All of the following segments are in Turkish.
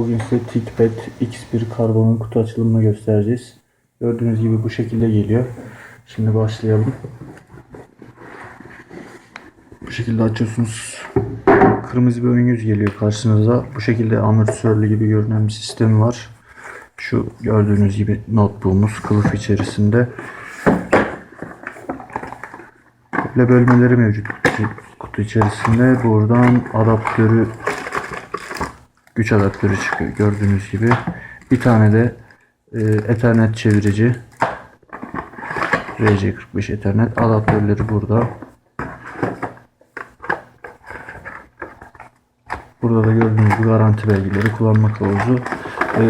bugün size ThinkPad X1 karbonun kutu açılımını göstereceğiz. Gördüğünüz gibi bu şekilde geliyor. Şimdi başlayalım. Bu şekilde açıyorsunuz. Kırmızı bir ön yüz geliyor karşınıza. Bu şekilde amortisörlü gibi görünen bir sistemi var. Şu gördüğünüz gibi notebook'umuz kılıf içerisinde. Komple bölmeleri mevcut kutu içerisinde. Buradan adaptörü güç adaptörü çıkıyor gördüğünüz gibi. Bir tane de e, Ethernet çevirici RC45 Ethernet adaptörleri burada. Burada da gördüğünüz gibi garanti belgeleri, kullanma kılavuzu. E,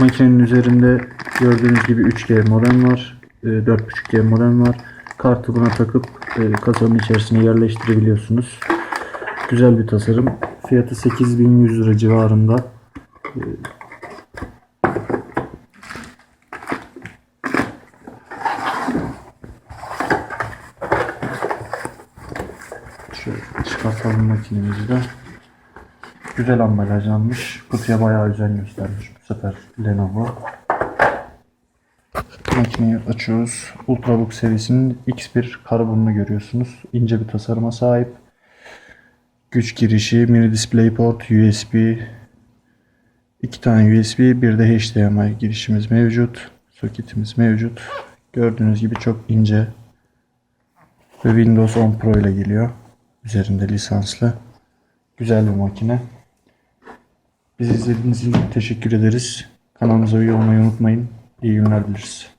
makinenin üzerinde gördüğünüz gibi 3G modem var. E, 4.5G modem var. Kartı buna takıp e, kasanın içerisine yerleştirebiliyorsunuz. Güzel bir tasarım. Fiyatı 8100 lira civarında. Ee, Şöyle çıkartalım makinemizi de. Güzel ambalajlanmış. Kutuya bayağı özen göstermiş bu sefer Lenovo. Makineyi açıyoruz. Ultrabook serisinin X1 karbonunu görüyorsunuz. İnce bir tasarıma sahip. Güç girişi, mini DisplayPort, USB, iki tane USB, bir de HDMI girişimiz mevcut. Soketimiz mevcut. Gördüğünüz gibi çok ince ve Windows 10 Pro ile geliyor. Üzerinde lisanslı. Güzel bir makine. Bizi izlediğiniz için teşekkür ederiz. Kanalımıza üye olmayı unutmayın. İyi günler dileriz.